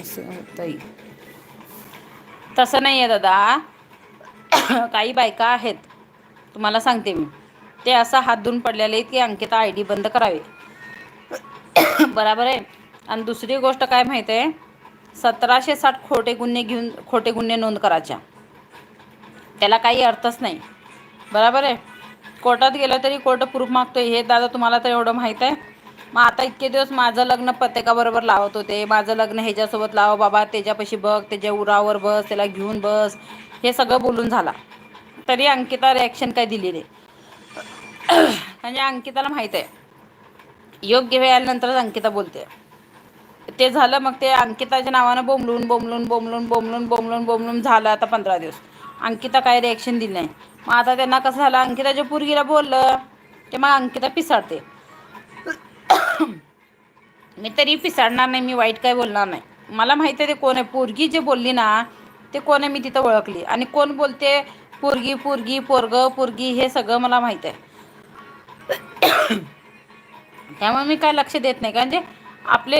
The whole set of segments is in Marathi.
असं होतंय. तसं नाही आहे दादा. काही बायका आहेत. तुम्हाला सांगते मी. ते असं हात धुवून पडलेले आहेत की अंकिता आय डी बंद करावी. बराबर आहे? आणि दुसरी गोष्ट काय माहीत आहे? सतराशे साठ खोटे गुन्हे घेऊन खोटे गुन्हे नोंद करायच्या. त्याला काही अर्थच नाही. बराबर आहे? कोर्टात गेलं तरी कोर्ट प्रूफ मागतोय. हे दादा तुम्हाला तर एवढं माहीत आहे. मग आता इतके दिवस माझं लग्न प्रत्येकाबरोबर लावत होते. माझं लग्न ह्याच्यासोबत लाव बाबा त्याच्यापाशी बघ त्याच्या उरावर बस त्याला घेऊन बस. हे सगळं बोलून झाला. तरी अंकिता रिॲक्शन काय दिली नाही. म्हणजे अंकिताला माहीत आहे. योग्य वेळ आल्यानंतरच अंकिता बोलते. ते झालं मग ते अंकिताच्या नावानं बोंबलून बोंबलून बोंबलून बोंबलून बोंबलून बोंबलून झालं आता पंधरा दिवस. अंकिता काय रिॲक्शन दिली नाही. मग आता त्यांना कसं झालं अंकिताच्या पोरगीला बोललं ते मग अंकिता पिसाळते. मी तरी पिसाडणार नाही मी वाईट काय बोलणार नाही. मला माहिती आहे ते कोण आहे. पोरगी जे बोलली ना ते कोण आहे मी तिथं ओळखली. आणि कोण बोलते पोरगी पोरगी पोरग पोरगी हे सगळं मला माहीत आहे. त्यामुळे मी काय लक्ष देत नाही. कारण जे आपले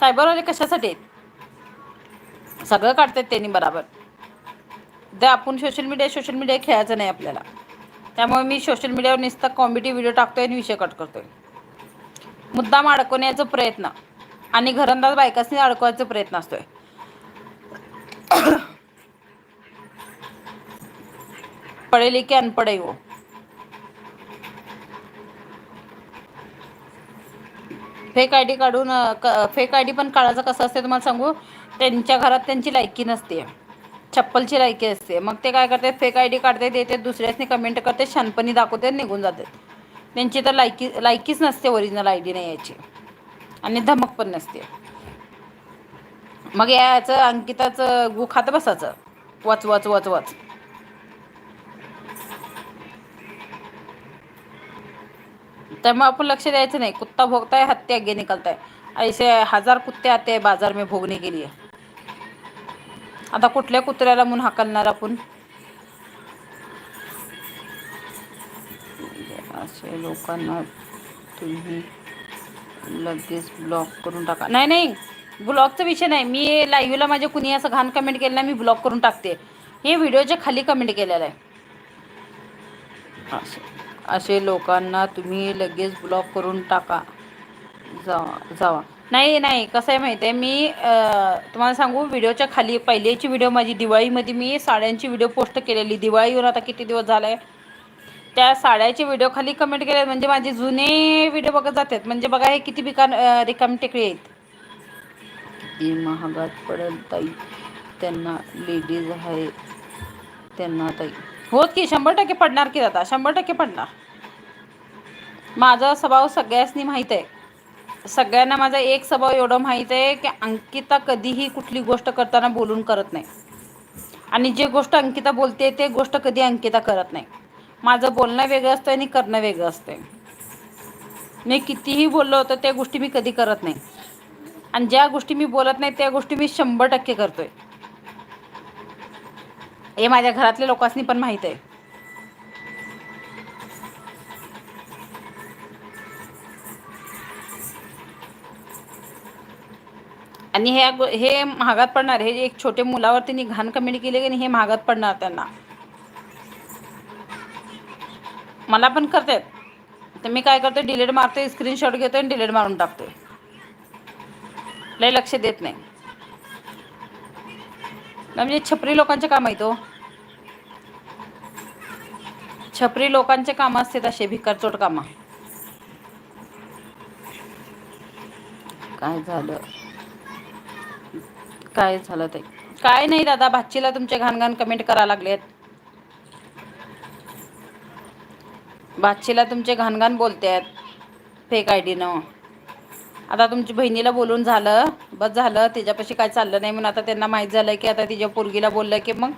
सायबरवाले कशासाठी आहेत? सगळं काढतात त्यांनी बराबर. तर आपण सोशल मीडिया सोशल मीडिया खेळायचं नाही आपल्याला. त्यामुळे मी सोशल मीडियावर नुसता कॉमेडी व्हिडिओ टाकतोय आणि विषय कट करतोय. मुद्दाम अडकवण्याचा प्रयत्न. आणि घरंदाज बायकासनी अडकवायचा प्रयत्न असतोय. पडेली की अनपड हो. फेक आय डी काढून फेक आय डी पण काढायचं कसं असते तुम्हाला सांगू? त्यांच्या घरात त्यांची लायकी नसते. चप्पलची लायकी असते. मग ते काय करते? फेक आय डी काढते देते दुसऱ्यासनी कमेंट करते शानपणी दाखवते निघून जाते त्यांची तर लायकी लायकीच नसते ओरिजिनल आय डी नाही याची आणि धमक पण नसते. मग याचं अंकिताचं गु खातं बसायचं. वाच वाच वाच वाच. त्यामुळे आपण लक्ष द्यायचं नाही. कुत्ता भोगताय हत्या आगे निकलताय. ऐसे हजार कुत्ते आते बाजार में भोगने केली आहे आता कुठल्या कुत्र्याला म्हणून हाकलणार आपण? असे लोकांना तुम्ही लगेच ब्लॉक करून टाका. नाही नाही ब्लॉकचा विषय नाही. मी लाईव्हला माझ्या कुणी असं घाण कमेंट केलं नाही मी ब्लॉक करून टाकते. हे व्हिडिओच्या खाली कमेंट केलेलं आहे. असे असे लोकांना तुम्ही लगेच ब्लॉक करून टाका. जावा जावा. नाही नाही कसं आहे माहिती आहे मी तुम्हाला सांगू व्हिडिओच्या खाली पहिल्याची व्हिडिओ माझी दिवाळीमध्ये मी साड्यांची व्हिडिओ पोस्ट केलेली. दिवाळीवर आता किती दिवस झाला आहे त्या साड्याची व्हिडिओ खाली कमेंट केले म्हणजे माझे जुने व्हिडिओ बघत जातात. म्हणजे बघा हे किती बिका रिकामी टेकडी आहेत. किती महागात पडेल ताई. त्यांना लेडीज आहे. त्यांना ताई. होत की शंभर टक्के पडणार की आता शंभर टक्के पडणार. माझा स्वभाव सगळ्यासनी माहीत आहे. सगळ्यांना माझा एक स्वभाव एवढं माहीत आहे की अंकिता कधीही कुठली गोष्ट करताना बोलून करत नाही. आणि जे गोष्ट अंकिता बोलते ते गोष्ट कधी अंकिता करत नाही. माझं बोलणं वेगळं असतं आणि करणं वेगळं असतं मी कितीही बोललो होतं त्या गोष्टी मी कधी करत नाही. आणि ज्या गोष्टी मी बोलत नाही त्या गोष्टी मी शंभर टक्के करतोय. हे माझ्या घरातल्या लोकांनी पण माहीत आहे. आणि हे हे महागात पडणार हे एक छोटे मुलावरती घाण कमेंट केली की नाही हे महागात पडणार त्यांना. मला पण करतात तर मी काय करते डिलीट मारते स्क्रीनशॉट घेते आणि डिलीट मारून टाकते. लय लक्ष देत नाही. म्हणजे छपरी लोकांचे काम आहे तो हो. छपरी लोकांचे काम असते तसे भिकारचोट कामं. काय झालं? काय झालं ते? काय नाही दादा भाचीला तुमचे घाण घाण कमेंट करा लागलेत. भाचीला तुमचे घाण घाण बोलते आहेत फेक आय डीनं आता तुमची बहिणीला बोलून झालं. बस झालं. तिच्यापाशी काय चाललं नाही म्हणून आता त्यांना माहीत झालं की आता तिच्या पोरगीला बोललं की मग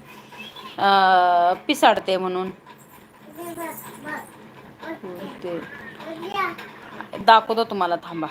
पिसाडते म्हणून. ते दाखवतो तुम्हाला. थांबा.